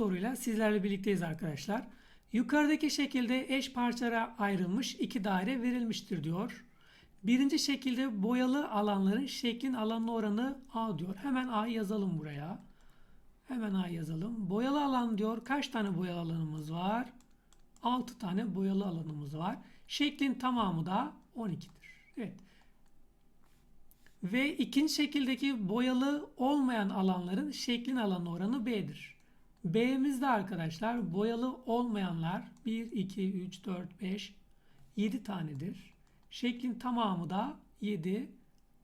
soruyla sizlerle birlikteyiz arkadaşlar. Yukarıdaki şekilde eş parçalara ayrılmış iki daire verilmiştir diyor. Birinci şekilde boyalı alanların şeklin alanına oranı A diyor. Hemen A yazalım buraya. Hemen A yazalım. Boyalı alan diyor. Kaç tane boyalı alanımız var? 6 tane boyalı alanımız var. Şeklin tamamı da 12'dir. Evet. Ve ikinci şekildeki boyalı olmayan alanların şeklin alanı oranı B'dir. B'mizde arkadaşlar boyalı olmayanlar 1, 2, 3, 4, 5, 7 tanedir. Şeklin tamamı da 7,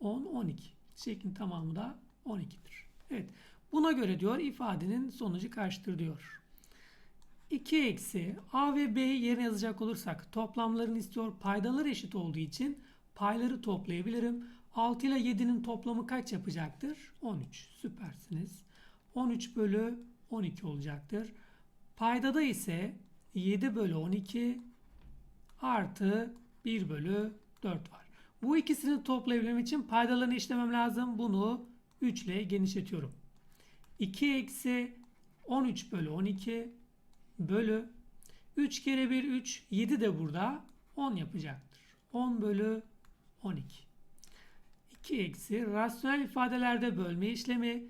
10, 12. Şeklin tamamı da 12'dir. Evet. Buna göre diyor ifadenin sonucu kaçtır diyor. 2 eksi A ve B'yi yerine yazacak olursak toplamlarını istiyor. Paydalar eşit olduğu için payları toplayabilirim. 6 ile 7'nin toplamı kaç yapacaktır? 13. Süpersiniz. 13 bölü 12 olacaktır. Paydada ise 7 bölü 12 artı 1 bölü 4 var. Bu ikisini toplayabilmem için paydalarını işlemem lazım. Bunu 3 ile genişletiyorum. 2 eksi 13 bölü 12 bölü 3 kere 1 3 7 de burada 10 yapacaktır. 10 bölü 12. 2 eksi rasyonel ifadelerde bölme işlemi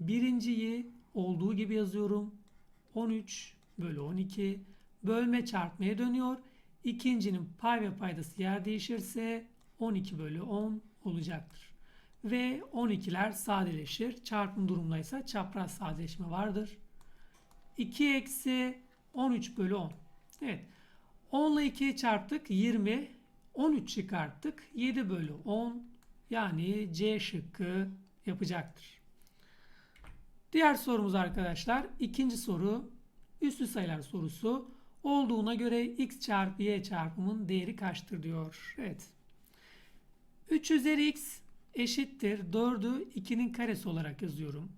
birinciyi olduğu gibi yazıyorum. 13 bölü 12 bölme çarpmaya dönüyor. İkincinin pay ve paydası yer değişirse 12 bölü 10 olacaktır. Ve 12'ler sadeleşir. Çarpım durumdaysa çapraz sadeleşme vardır. 2 eksi 13 bölü 10. Evet. 10 ile 2'yi çarptık. 20. 13 çıkarttık. 7 bölü 10. Yani C şıkkı yapacaktır. Diğer sorumuz arkadaşlar. ikinci soru. Üslü sayılar sorusu. Olduğuna göre x çarpı y çarpımın değeri kaçtır diyor. Evet. 3 üzeri x eşittir 4'ü 2'nin karesi olarak yazıyorum.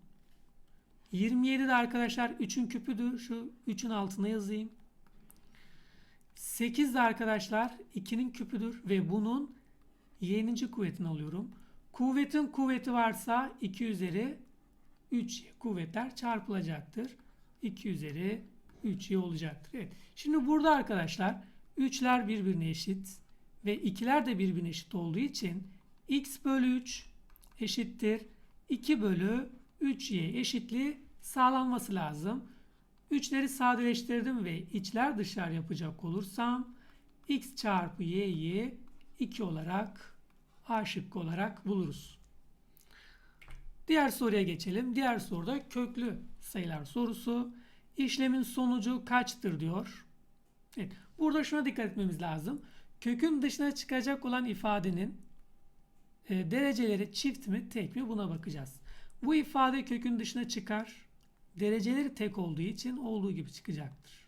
27 de arkadaşlar 3'ün küpüdür. Şu 3'ün altına yazayım. 8 de arkadaşlar 2'nin küpüdür ve bunun y'ninci kuvvetini alıyorum. Kuvvetin kuvveti varsa 2 üzeri 3 kuvvetler çarpılacaktır. 2 üzeri 3y olacaktır. Evet. Şimdi burada arkadaşlar 3'ler birbirine eşit ve 2'ler de birbirine eşit olduğu için x bölü 3 eşittir 2 bölü 3y eşitliği sağlanması lazım. 3'leri sadeleştirdim ve içler dışlar yapacak olursam x çarpı y'yi 2 olarak A şıkkı olarak buluruz. Diğer soruya geçelim. Diğer soruda köklü sayılar sorusu. İşlemin sonucu kaçtır diyor. Evet, burada şuna dikkat etmemiz lazım. Kökün dışına çıkacak olan ifadenin e, dereceleri çift mi tek mi buna bakacağız. Bu ifade kökün dışına çıkar. Dereceleri tek olduğu için olduğu gibi çıkacaktır.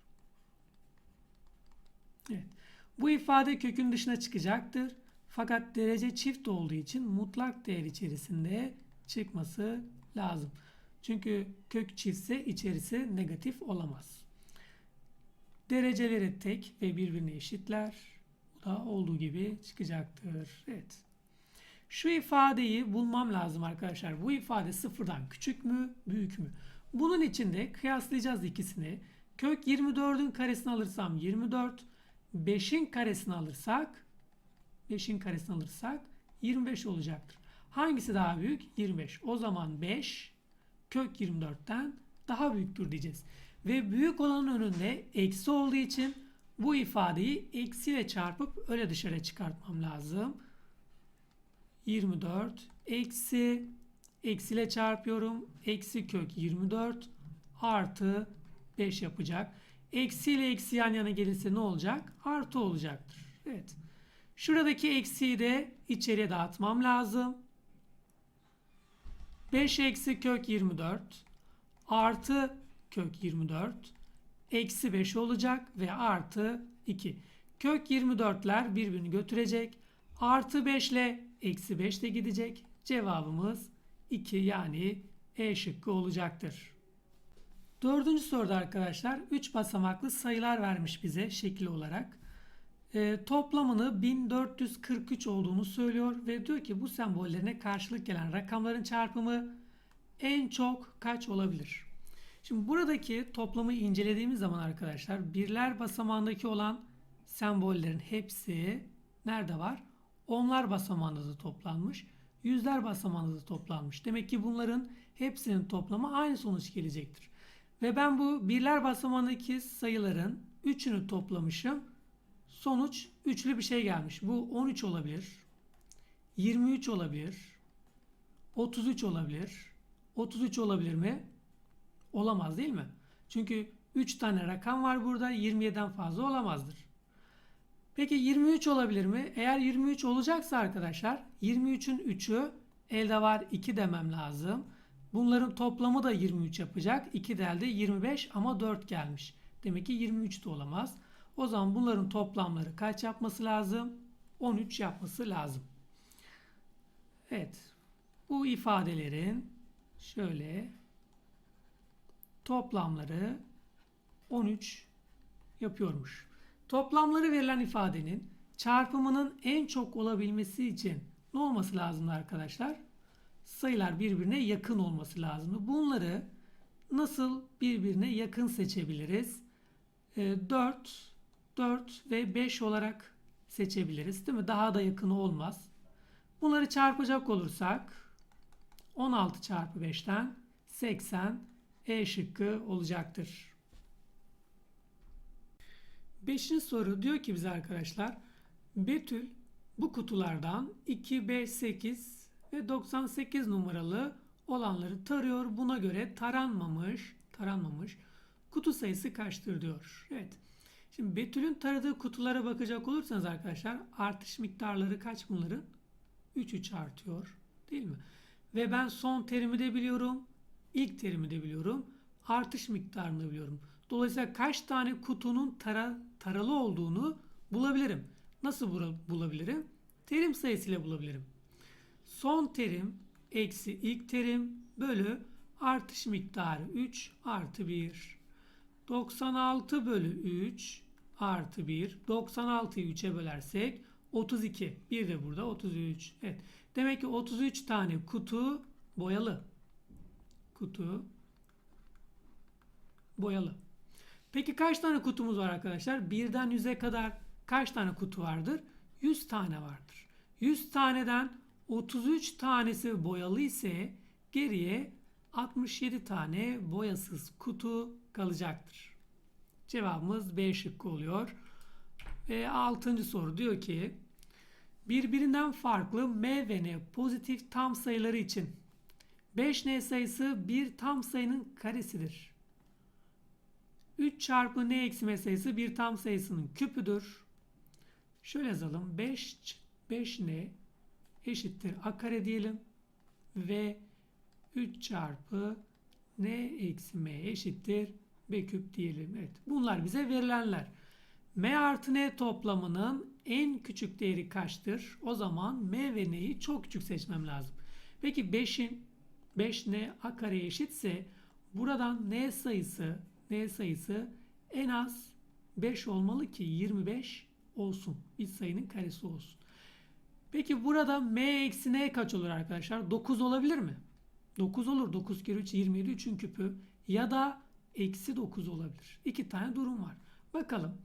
Evet. Bu ifade kökün dışına çıkacaktır. Fakat derece çift olduğu için mutlak değer içerisinde çıkması lazım. Çünkü kök çiftse içerisi negatif olamaz. Dereceleri tek ve birbirine eşitler. Bu da olduğu gibi çıkacaktır. Evet. Şu ifadeyi bulmam lazım arkadaşlar. Bu ifade sıfırdan küçük mü, büyük mü? Bunun için de kıyaslayacağız ikisini. Kök 24'ün karesini alırsam 24, 5'in karesini alırsak 5'in karesini alırsak 25 olacaktır. Hangisi daha büyük? 25. O zaman 5 kök 24'ten daha büyüktür diyeceğiz. Ve büyük olanın önünde eksi olduğu için bu ifadeyi eksiyle çarpıp öyle dışarı çıkartmam lazım. 24 eksi eksiyle çarpıyorum. Eksi kök 24 artı 5 yapacak. Eksi ile eksi yan yana gelirse ne olacak? Artı olacaktır. Evet. Şuradaki eksiyi de içeriye dağıtmam lazım. 5 eksi kök 24 artı kök 24 eksi 5 olacak ve artı 2. Kök 24'ler birbirini götürecek. Artı 5 ile eksi 5 de gidecek. Cevabımız 2 yani E şıkkı olacaktır. Dördüncü soruda arkadaşlar 3 basamaklı sayılar vermiş bize şekil olarak. E, toplamını 1443 olduğunu söylüyor ve diyor ki bu sembollerine karşılık gelen rakamların çarpımı en çok kaç olabilir? Şimdi buradaki toplamı incelediğimiz zaman arkadaşlar birler basamağındaki olan sembollerin hepsi nerede var? Onlar basamağında da toplanmış. Yüzler basamağında da toplanmış. Demek ki bunların hepsinin toplamı aynı sonuç gelecektir. Ve ben bu birler basamağındaki sayıların üçünü toplamışım. Sonuç üçlü bir şey gelmiş. Bu 13 olabilir. 23 olabilir. 33 olabilir. 33 olabilir mi? Olamaz değil mi? Çünkü 3 tane rakam var burada. 27'den fazla olamazdır. Peki 23 olabilir mi? Eğer 23 olacaksa arkadaşlar 23'ün 3'ü elde var 2 demem lazım. Bunların toplamı da 23 yapacak. 2 de elde 25 ama 4 gelmiş. Demek ki 23 de olamaz. O zaman bunların toplamları kaç yapması lazım? 13 yapması lazım. Evet. Bu ifadelerin şöyle toplamları 13 yapıyormuş. Toplamları verilen ifadenin çarpımının en çok olabilmesi için ne olması lazımdı arkadaşlar? Sayılar birbirine yakın olması lazımdı. Bunları nasıl birbirine yakın seçebiliriz? E, 4, 4 ve 5 olarak seçebiliriz. Değil mi? Daha da yakını olmaz. Bunları çarpacak olursak 16 çarpı 5'ten 80 E şıkkı olacaktır. Beşinci soru diyor ki bize arkadaşlar Betül bu kutulardan 2, 5, 8 ve 98 numaralı olanları tarıyor. Buna göre taranmamış, taranmamış kutu sayısı kaçtır diyor. Evet. Şimdi Betül'ün taradığı kutulara bakacak olursanız arkadaşlar artış miktarları kaç bunların? 3 3 artıyor. Değil mi? Ve ben son terimi de biliyorum. ilk terimi de biliyorum. Artış miktarını biliyorum. Dolayısıyla kaç tane kutunun tara, taralı olduğunu bulabilirim. Nasıl bulabilirim? Terim sayısıyla bulabilirim. Son terim eksi ilk terim bölü artış miktarı 3 artı 1. 96 bölü 3 artı 1. 96'yı 3'e bölersek 32. Bir de burada 33. Evet. Demek ki 33 tane kutu boyalı. Kutu boyalı. Peki kaç tane kutumuz var arkadaşlar? Birden 100'e kadar kaç tane kutu vardır? 100 tane vardır. 100 taneden 33 tanesi boyalı ise geriye 67 tane boyasız kutu kalacaktır. Cevabımız B şıkkı oluyor. Ve 6. soru diyor ki birbirinden farklı m ve n pozitif tam sayıları için 5n sayısı bir tam sayının karesidir. 3 çarpı n eksi m sayısı bir tam sayısının küpüdür. Şöyle yazalım. 5 5n eşittir a kare diyelim. Ve 3 çarpı n eksi m eşittir b küp diyelim. Evet. Bunlar bize verilenler. m artı n toplamının en küçük değeri kaçtır? O zaman m ve n'yi çok küçük seçmem lazım. Peki 5'in 5n a kare eşitse buradan n sayısı n sayısı en az 5 olmalı ki 25 olsun. Bir sayının karesi olsun. Peki burada m eksi n kaç olur arkadaşlar? 9 olabilir mi? 9 olur. 9 kere 3 27 3'ün küpü. Ya da eksi 9 olabilir. İki tane durum var. Bakalım.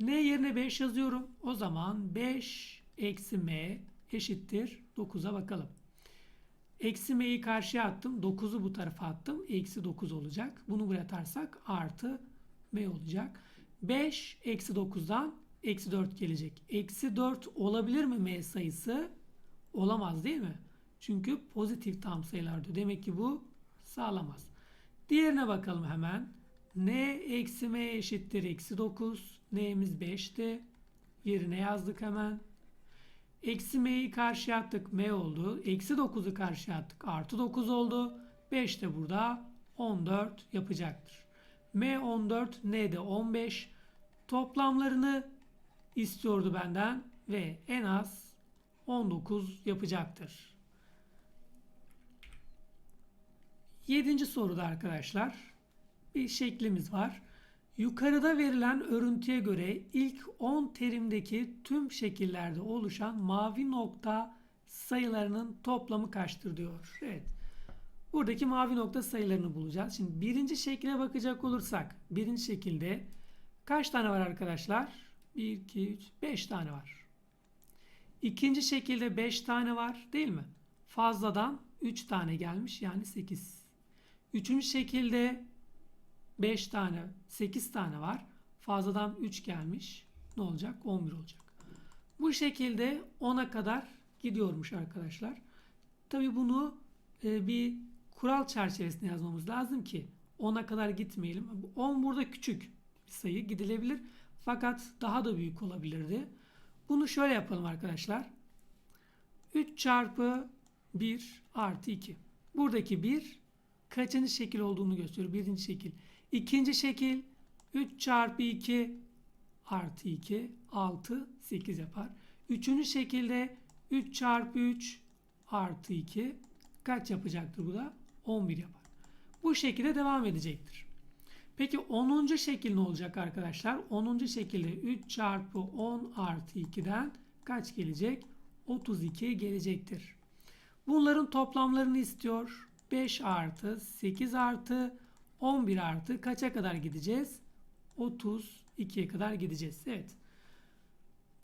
n yerine 5 yazıyorum. O zaman 5 eksi m eşittir 9'a bakalım. Eksi m'yi karşıya attım. 9'u bu tarafa attım. Eksi 9 olacak. Bunu buraya atarsak artı m olacak. 5 eksi 9'dan eksi 4 gelecek. Eksi 4 olabilir mi m sayısı? Olamaz değil mi? Çünkü pozitif tam sayılar diyor. Demek ki bu sağlamaz. Diğerine bakalım hemen. n eksi m eşittir eksi 9. n'miz 5'ti. Yerine yazdık hemen. Eksi m'yi karşıya attık m oldu. Eksi 9'u karşıya attık artı 9 oldu. 5 de burada 14 yapacaktır. m 14 n de 15. Toplamlarını istiyordu benden ve en az 19 yapacaktır. Yedinci soruda arkadaşlar bir şeklimiz var. Yukarıda verilen örüntüye göre ilk 10 terimdeki tüm şekillerde oluşan mavi nokta sayılarının toplamı kaçtır diyor. Evet. Buradaki mavi nokta sayılarını bulacağız. Şimdi birinci şekle bakacak olursak birinci şekilde kaç tane var arkadaşlar? 1, 2, 3, 5 tane var. İkinci şekilde 5 tane var değil mi? Fazladan 3 tane gelmiş yani 8. Üçüncü şekilde 5 tane 8 tane var. Fazladan 3 gelmiş. Ne olacak? 11 olacak. Bu şekilde 10'a kadar gidiyormuş arkadaşlar. Tabi bunu e, bir kural çerçevesinde yazmamız lazım ki 10'a kadar gitmeyelim. 10 burada küçük bir sayı gidilebilir. Fakat daha da büyük olabilirdi. Bunu şöyle yapalım arkadaşlar. 3 çarpı 1 artı 2. Buradaki 1 kaçıncı şekil olduğunu gösteriyor. Birinci şekil. İkinci şekil 3 çarpı 2 artı 2 6 8 yapar. Üçüncü şekilde 3 çarpı 3 artı 2 kaç yapacaktır bu da? 11 yapar. Bu şekilde devam edecektir. Peki 10. şekil ne olacak arkadaşlar? 10. şekilde 3 çarpı 10 artı 2'den kaç gelecek? 32 gelecektir. Bunların toplamlarını istiyor. 5 artı 8 artı 11 artı kaça kadar gideceğiz? 32'ye kadar gideceğiz. Evet.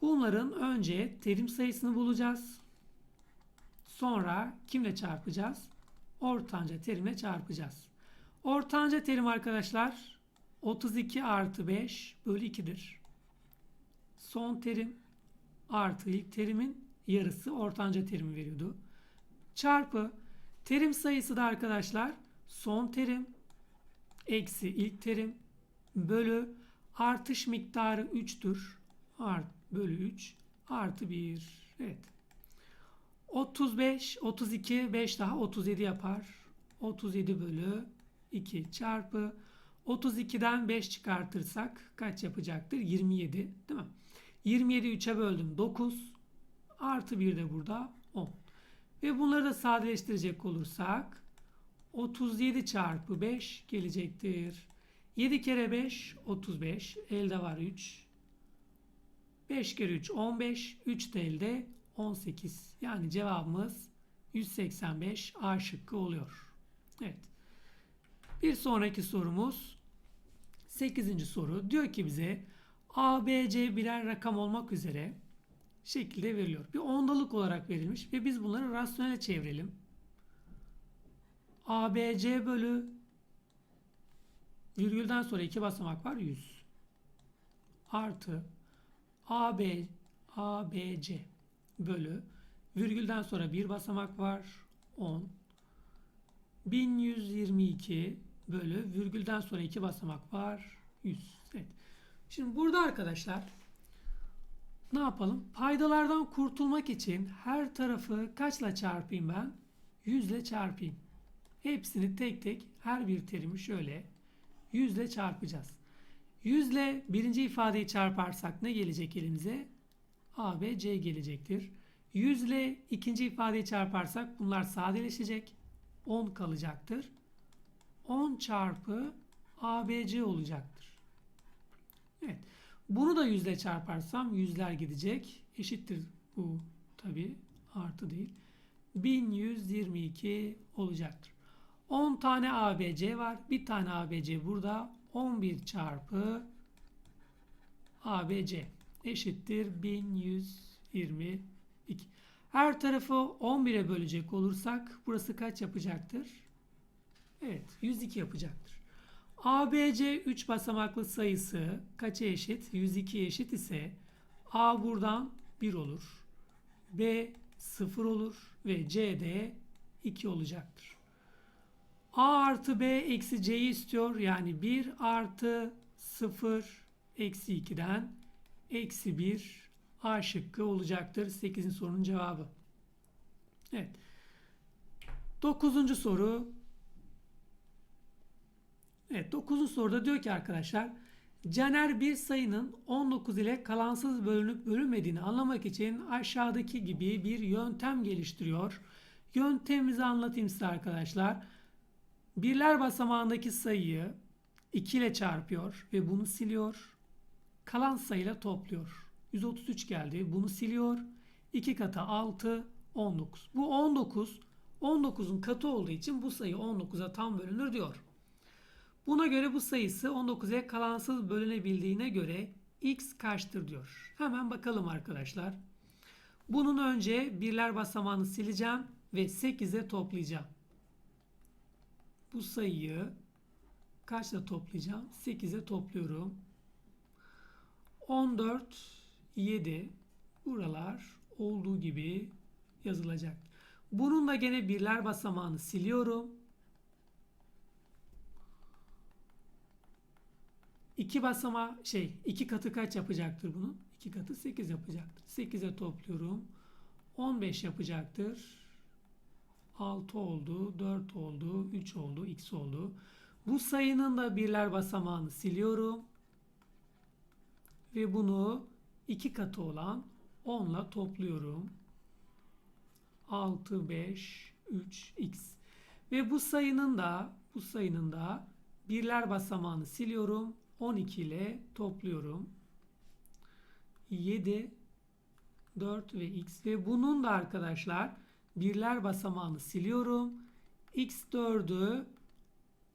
Bunların önce terim sayısını bulacağız. Sonra kimle çarpacağız? Ortanca terimle çarpacağız. Ortanca terim arkadaşlar 32 artı 5 bölü 2'dir. Son terim artı ilk terimin yarısı ortanca terimi veriyordu. Çarpı terim sayısı da arkadaşlar son terim eksi ilk terim bölü artış miktarı 3'tür. Art bölü 3 artı 1. Evet. 35, 32, 5 daha 37 yapar. 37 bölü 2 çarpı 32'den 5 çıkartırsak kaç yapacaktır? 27 değil mi? 27 3'e böldüm 9 artı 1 de burada 10. Ve bunları da sadeleştirecek olursak 37 çarpı 5 gelecektir. 7 kere 5 35 elde var 3. 5 kere 3 15 3 de elde 18. Yani cevabımız 185 A şıkkı oluyor. Evet. Bir sonraki sorumuz 8. soru. Diyor ki bize A, B, C birer rakam olmak üzere şekilde veriliyor. Bir ondalık olarak verilmiş ve biz bunları rasyonele çevirelim. A, B, C bölü virgülden sonra iki basamak var 100 artı A, B, A, B, C bölü virgülden sonra bir basamak var 10 1122 bölü virgülden sonra iki basamak var 100. Evet. Şimdi burada arkadaşlar ne yapalım? Paydalardan kurtulmak için her tarafı kaçla çarpayım ben? 100 ile çarpayım. Hepsini tek tek her bir terimi şöyle 100 ile çarpacağız. 100 ile birinci ifadeyi çarparsak ne gelecek elimize? A, B, C gelecektir. 100 ile ikinci ifadeyi çarparsak bunlar sadeleşecek. 10 kalacaktır. 10 çarpı ABC olacaktır. Evet. Bunu da 100 ile çarparsam yüzler gidecek. Eşittir bu tabi artı değil. 1122 olacaktır. 10 tane ABC var. Bir tane ABC burada. 11 çarpı ABC eşittir 1122. Her tarafı 11'e bölecek olursak burası kaç yapacaktır? Evet 102 yapacaktır. ABC 3 basamaklı sayısı kaça eşit? 102 eşit ise A buradan 1 olur. B 0 olur ve C de 2 olacaktır. A artı B eksi C'yi istiyor. Yani 1 artı 0 eksi 2'den eksi 1 A şıkkı olacaktır. 8. sorunun cevabı. Evet. 9. soru. Evet 9. soruda diyor ki arkadaşlar Caner bir sayının 19 ile kalansız bölünüp bölünmediğini anlamak için aşağıdaki gibi bir yöntem geliştiriyor. Yöntemimizi anlatayım size arkadaşlar. Birler basamağındaki sayıyı 2 ile çarpıyor ve bunu siliyor. Kalan sayıyla topluyor. 133 geldi. Bunu siliyor. 2 katı 6 19. Bu 19 19'un katı olduğu için bu sayı 19'a tam bölünür diyor. Buna göre bu sayısı 19'a kalansız bölünebildiğine göre x kaçtır diyor. Hemen bakalım arkadaşlar. Bunun önce birler basamağını sileceğim ve 8'e toplayacağım. Bu sayıyı kaçla toplayacağım? 8'e topluyorum. 14, 7 buralar olduğu gibi yazılacak. Bunun da gene birler basamağını siliyorum. İki basama şey iki katı kaç yapacaktır bunun? İki katı 8 yapacaktır. 8'e topluyorum. 15 yapacaktır. 6 oldu, 4 oldu, 3 oldu, x oldu. Bu sayının da birler basamağını siliyorum. Ve bunu iki katı olan 10 ile topluyorum. 6, 5, 3, x. Ve bu sayının da bu sayının da birler basamağını siliyorum. 12 ile topluyorum. 7, 4 ve x. Ve bunun da arkadaşlar birler basamağını siliyorum. x4'ü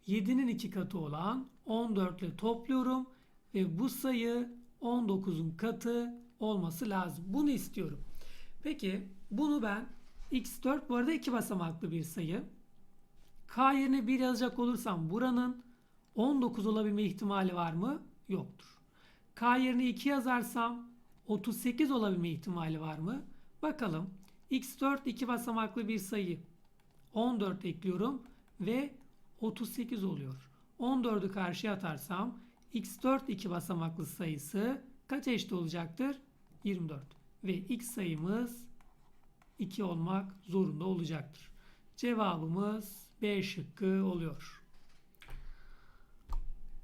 7'nin iki katı olan 14 ile topluyorum. Ve bu sayı 19'un katı olması lazım. Bunu istiyorum. Peki bunu ben x4 bu arada iki basamaklı bir sayı. K yerine 1 yazacak olursam buranın 19 olabilme ihtimali var mı? Yoktur. K yerine 2 yazarsam 38 olabilme ihtimali var mı? Bakalım. x4 iki basamaklı bir sayı. 14 ekliyorum ve 38 oluyor. 14'ü karşıya atarsam x4 iki basamaklı sayısı kaç eşit olacaktır? 24. Ve x sayımız 2 olmak zorunda olacaktır. Cevabımız B şıkkı oluyor.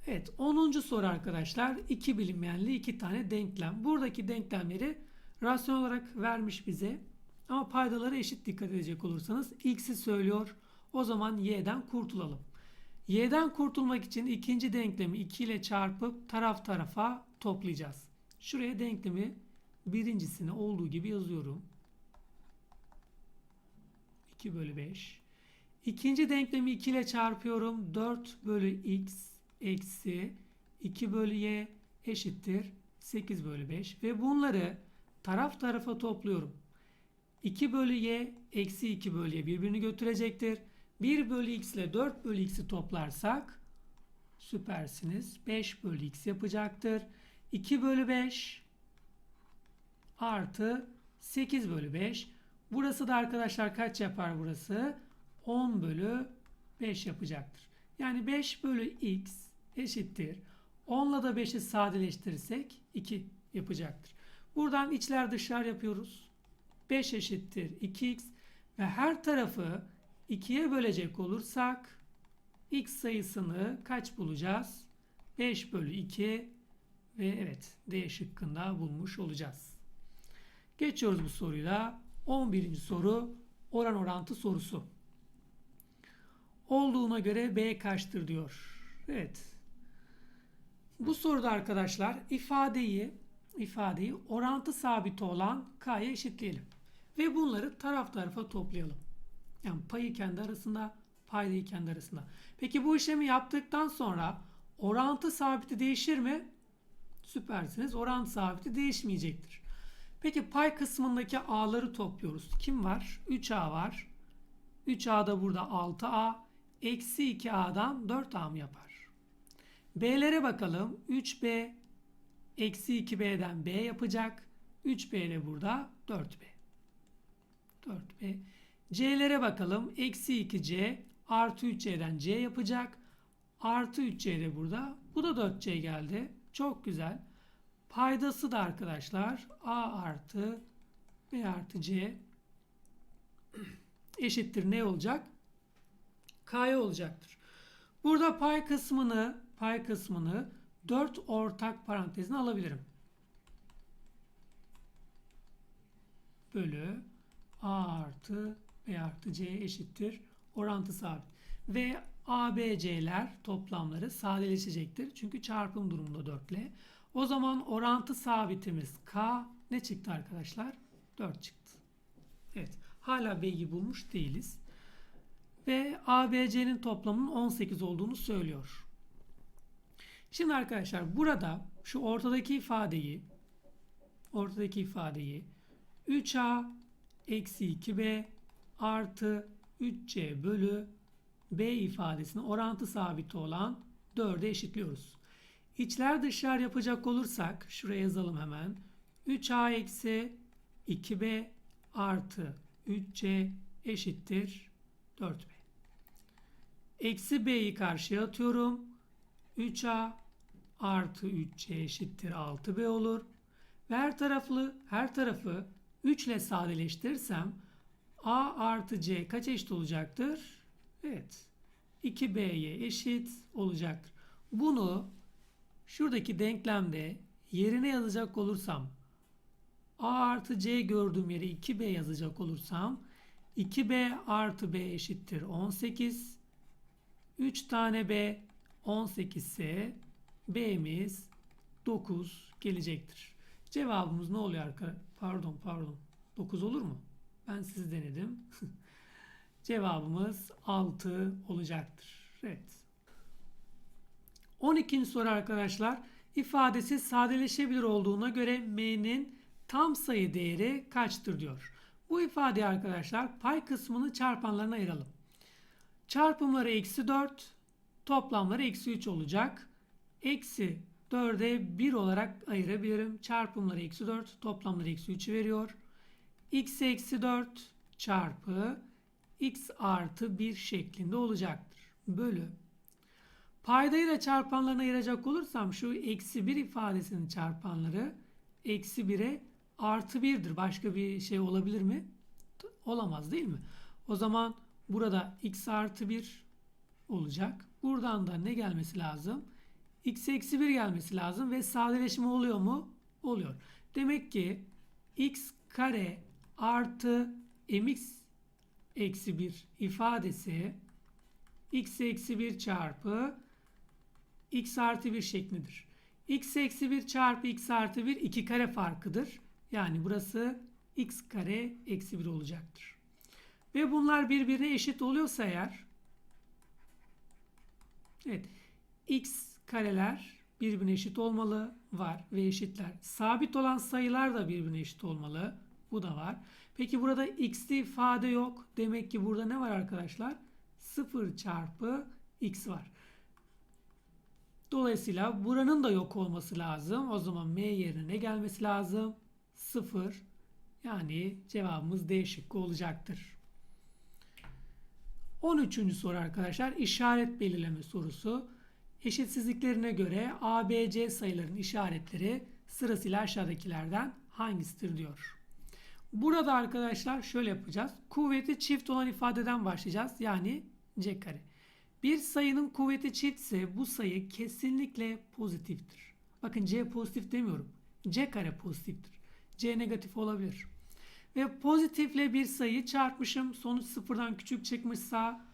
Evet 10. soru arkadaşlar. iki bilinmeyenli iki tane denklem. Buradaki denklemleri rasyonel olarak vermiş bize. Ama paydalara eşit dikkat edecek olursanız x'i söylüyor. O zaman y'den kurtulalım. y'den kurtulmak için ikinci denklemi 2 ile çarpıp taraf tarafa toplayacağız. Şuraya denklemi birincisini olduğu gibi yazıyorum. 2 bölü 5. İkinci denklemi 2 ile çarpıyorum. 4 bölü x eksi 2 bölü y eşittir 8 bölü 5. Ve bunları taraf tarafa topluyorum. 2 bölü y eksi 2 bölü y birbirini götürecektir. 1 bölü x ile 4 bölü x'i toplarsak süpersiniz. 5 bölü x yapacaktır. 2 bölü 5 artı 8 bölü 5. Burası da arkadaşlar kaç yapar burası? 10 bölü 5 yapacaktır. Yani 5 bölü x eşittir. 10 ile da 5'i sadeleştirirsek 2 yapacaktır. Buradan içler dışlar yapıyoruz. 5 eşittir 2x ve her tarafı 2'ye bölecek olursak x sayısını kaç bulacağız? 5 bölü 2 ve evet D şıkkında bulmuş olacağız. Geçiyoruz bu soruyla. 11. soru oran orantı sorusu. Olduğuna göre B kaçtır diyor. Evet. Bu soruda arkadaşlar ifadeyi ifadeyi orantı sabiti olan K'ya eşitleyelim. Ve bunları taraf tarafa toplayalım. Yani payı kendi arasında, paydayı kendi arasında. Peki bu işlemi yaptıktan sonra orantı sabiti değişir mi? Süpersiniz. Orantı sabiti değişmeyecektir. Peki pay kısmındaki a'ları topluyoruz. Kim var? 3a var. 3a da burada 6a. Eksi 2a'dan 4a mı yapar? B'lere bakalım. 3b eksi 2b'den b yapacak. 3b de burada 4b. 4b. C'lere bakalım. Eksi 2c artı 3c'den c yapacak. Artı 3c de burada. Bu da 4c geldi. Çok güzel. Paydası da arkadaşlar a artı b artı c eşittir ne olacak? K'ya olacaktır. Burada pay kısmını pay kısmını 4 ortak parantezine alabilirim. Bölü a artı b artı c eşittir. Orantı sabit. Ve a, b, c'ler toplamları sadeleşecektir. Çünkü çarpım durumunda 4 ile. O zaman orantı sabitimiz K ne çıktı arkadaşlar? 4 çıktı. Evet. Hala B'yi bulmuş değiliz. ve ABC'nin toplamının 18 olduğunu söylüyor. Şimdi arkadaşlar burada şu ortadaki ifadeyi ortadaki ifadeyi 3A eksi 2B artı 3C bölü B ifadesine orantı sabiti olan 4'e eşitliyoruz. İçler dışlar yapacak olursak şuraya yazalım hemen. 3A eksi 2B artı 3C eşittir 4B. Eksi B'yi karşıya atıyorum. 3A artı 3C eşittir 6B olur. Ve her taraflı her tarafı 3 ile sadeleştirirsem A artı C kaç eşit olacaktır? Evet. 2B'ye eşit olacaktır. Bunu şuradaki denklemde yerine yazacak olursam A artı C gördüğüm yere 2B yazacak olursam 2B artı B eşittir 18. 3 tane B 18 ise B'miz 9 gelecektir. Cevabımız ne oluyor arkadaşlar? Pardon pardon. 9 olur mu? Ben siz denedim. Cevabımız 6 olacaktır. Evet. 12. soru arkadaşlar. İfadesi sadeleşebilir olduğuna göre m'nin tam sayı değeri kaçtır diyor. Bu ifadeyi arkadaşlar pay kısmını çarpanlarına ayıralım. Çarpımları eksi 4, toplamları eksi 3 olacak. Eksi 4'e 1 olarak ayırabilirim. Çarpımları eksi 4, toplamları eksi 3 veriyor. x eksi 4 çarpı x artı 1 şeklinde olacaktır. Bölü. Paydayı da çarpanlarına ayıracak olursam şu eksi 1 ifadesinin çarpanları eksi 1'e artı 1'dir. Başka bir şey olabilir mi? Olamaz değil mi? O zaman burada x artı 1 olacak. Buradan da ne gelmesi lazım? x eksi 1 gelmesi lazım ve sadeleşme oluyor mu? Oluyor. Demek ki x kare artı mx eksi 1 ifadesi x eksi 1 çarpı x artı 1 şeklidir. x eksi 1 çarpı x artı 1 2 kare farkıdır. Yani burası x kare eksi 1 olacaktır. Ve bunlar birbirine eşit oluyorsa eğer evet x kareler birbirine eşit olmalı var ve eşitler. Sabit olan sayılar da birbirine eşit olmalı. Bu da var. Peki burada x'li ifade yok. Demek ki burada ne var arkadaşlar? 0 çarpı x var. Dolayısıyla buranın da yok olması lazım. O zaman m yerine ne gelmesi lazım? 0. Yani cevabımız D şıkkı olacaktır. 13. soru arkadaşlar işaret belirleme sorusu. Eşitsizliklerine göre A, B, C sayıların işaretleri sırasıyla aşağıdakilerden hangisidir diyor. Burada arkadaşlar şöyle yapacağız. Kuvveti çift olan ifadeden başlayacağız. Yani C kare. Bir sayının kuvveti çiftse bu sayı kesinlikle pozitiftir. Bakın C pozitif demiyorum. C kare pozitiftir. C negatif olabilir. Ve pozitifle bir sayıyı çarpmışım. Sonuç sıfırdan küçük çıkmışsa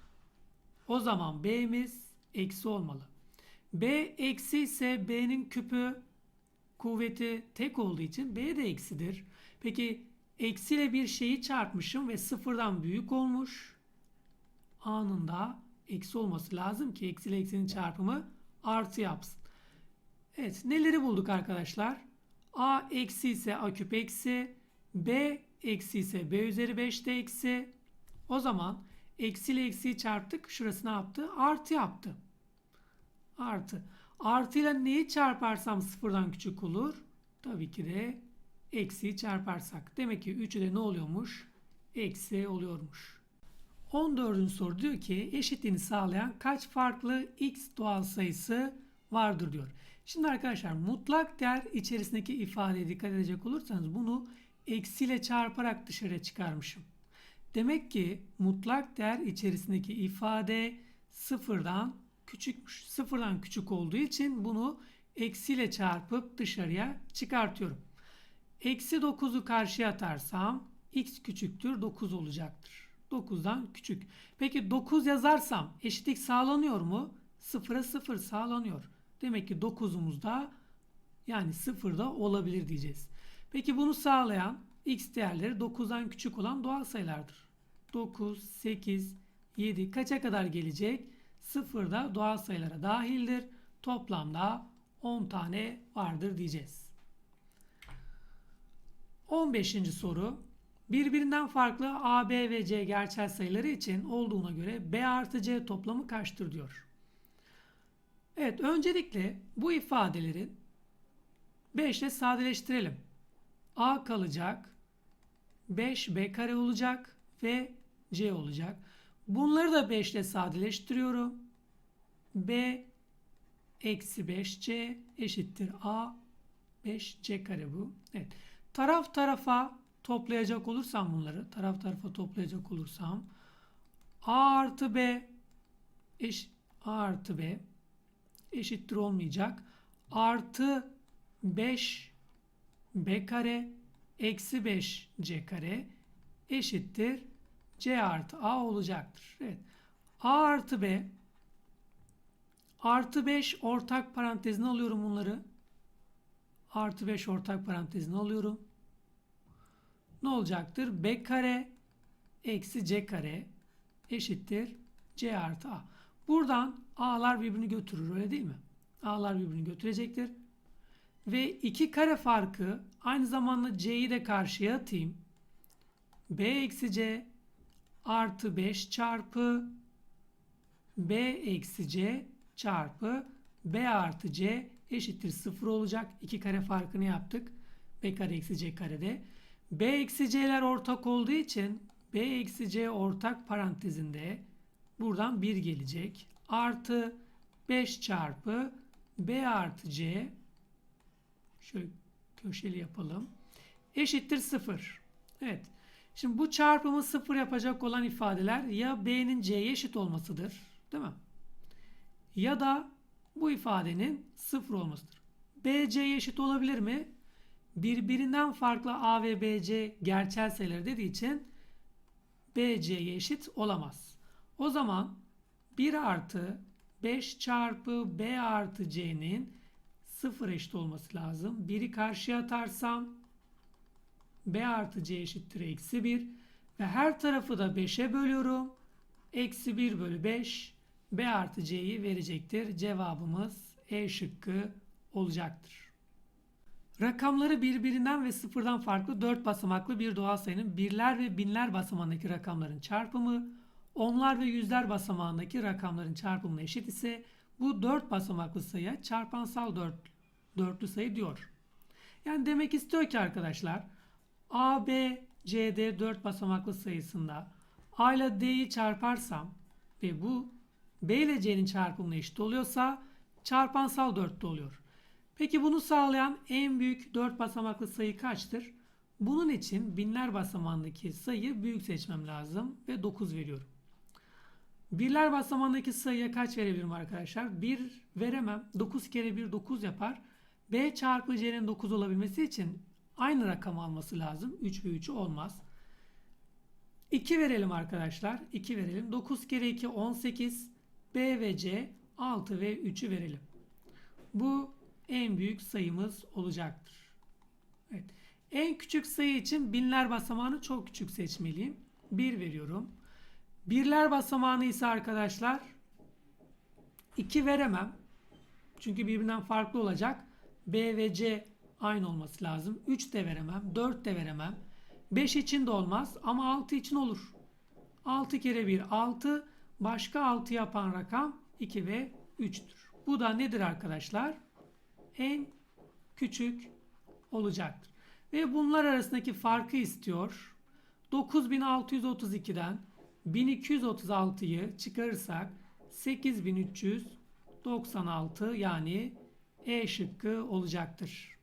o zaman B'miz eksi olmalı. B eksi ise B'nin küpü kuvveti tek olduğu için B de eksidir. Peki eksiyle bir şeyi çarpmışım ve sıfırdan büyük olmuş. Anında eksi olması lazım ki eksiyle eksinin çarpımı artı yapsın. Evet neleri bulduk arkadaşlar? A eksi ise A küp eksi. B eksi ise B üzeri 5 de eksi. O zaman eksi ile eksiyi çarptık. Şurası ne yaptı? Artı yaptı. Artı. Artı ile neyi çarparsam sıfırdan küçük olur? Tabii ki de eksiyi çarparsak. Demek ki 3'ü de ne oluyormuş? Eksi oluyormuş. 14. soru diyor ki eşitliğini sağlayan kaç farklı x doğal sayısı vardır diyor. Şimdi arkadaşlar mutlak değer içerisindeki ifadeye dikkat edecek olursanız bunu eksiyle çarparak dışarıya çıkarmışım. Demek ki mutlak değer içerisindeki ifade sıfırdan küçükmüş. Sıfırdan küçük olduğu için bunu eksiyle çarpıp dışarıya çıkartıyorum. Eksi 9'u karşıya atarsam x küçüktür 9 olacaktır. 9'dan küçük. Peki 9 yazarsam eşitlik sağlanıyor mu? 0'a 0 sağlanıyor. Demek ki 9'umuz da yani 0 da olabilir diyeceğiz. Peki bunu sağlayan x değerleri 9'dan küçük olan doğal sayılardır. 9, 8, 7 kaça kadar gelecek? 0 da doğal sayılara dahildir. Toplamda 10 tane vardır diyeceğiz. 15. soru. Birbirinden farklı A, B ve C gerçel sayıları için olduğuna göre B artı C toplamı kaçtır diyor. Evet öncelikle bu ifadeleri 5 ile sadeleştirelim. A kalacak. 5B kare olacak ve C olacak. Bunları da 5 ile sadeleştiriyorum. B eksi 5C eşittir A 5C kare bu. Evet. Taraf tarafa toplayacak olursam bunları taraf tarafa toplayacak olursam A artı B eş, A artı B eşittir olmayacak. Artı 5 B kare eksi 5 C kare eşittir C artı A olacaktır. Evet. A artı B artı 5 ortak parantezine alıyorum bunları. Artı 5 ortak parantezine alıyorum. Ne olacaktır? B kare eksi C kare eşittir C artı A. Buradan A'lar birbirini götürür öyle değil mi? A'lar birbirini götürecektir. Ve iki kare farkı aynı zamanda C'yi de karşıya atayım. B eksi C artı 5 çarpı B eksi C çarpı B artı C eşittir 0 olacak. İki kare farkını yaptık. B kare eksi C karede. B eksi C'ler ortak olduğu için B eksi C ortak parantezinde buradan 1 gelecek. Artı 5 çarpı B artı C şöyle köşeli yapalım. Eşittir 0. Evet. Şimdi bu çarpımı 0 yapacak olan ifadeler ya B'nin C'ye eşit olmasıdır. Değil mi? Ya da bu ifadenin 0 olmasıdır. B C'ye eşit olabilir mi? Birbirinden farklı A ve BC gerçel sayılar dediği için BC'ye eşit olamaz. O zaman 1 artı 5 çarpı B artı C'nin 0 eşit olması lazım. 1'i karşıya atarsam B artı C eşittir eksi 1 ve her tarafı da 5'e bölüyorum. Eksi 1 bölü 5 B artı C'yi verecektir. Cevabımız E şıkkı olacaktır. Rakamları birbirinden ve sıfırdan farklı 4 basamaklı bir doğal sayının birler ve binler basamağındaki rakamların çarpımı, onlar ve yüzler basamağındaki rakamların çarpımına eşit ise bu 4 basamaklı sayıya çarpansal 4, dörtlü sayı diyor. Yani demek istiyor ki arkadaşlar A, B, C, D 4 basamaklı sayısında A ile D'yi çarparsam ve bu B ile C'nin çarpımına eşit oluyorsa çarpansal 4'te oluyor. Peki bunu sağlayan en büyük 4 basamaklı sayı kaçtır? Bunun için binler basamağındaki sayıyı büyük seçmem lazım ve 9 veriyorum. Birler basamağındaki sayıya kaç verebilirim arkadaşlar? 1 veremem. 9 kere 1 9 yapar. B çarpı C'nin 9 olabilmesi için aynı rakam alması lazım. 3 ve 3'ü olmaz. 2 verelim arkadaşlar. 2 verelim. 9 kere 2 18. B ve C 6 ve 3'ü verelim. Bu en büyük sayımız olacaktır. Evet. En küçük sayı için binler basamağını çok küçük seçmeliyim. 1 veriyorum. Birler basamağını ise arkadaşlar 2 veremem. Çünkü birbirinden farklı olacak. B ve C aynı olması lazım. 3 de veremem. 4 de veremem. 5 için de olmaz ama 6 için olur. 6 kere 1 6. Başka 6 yapan rakam 2 ve 3'tür. Bu da nedir arkadaşlar? En küçük olacaktır. Ve bunlar arasındaki farkı istiyor. 9632'den 1236'yı çıkarırsak 8396 yani E şıkkı olacaktır.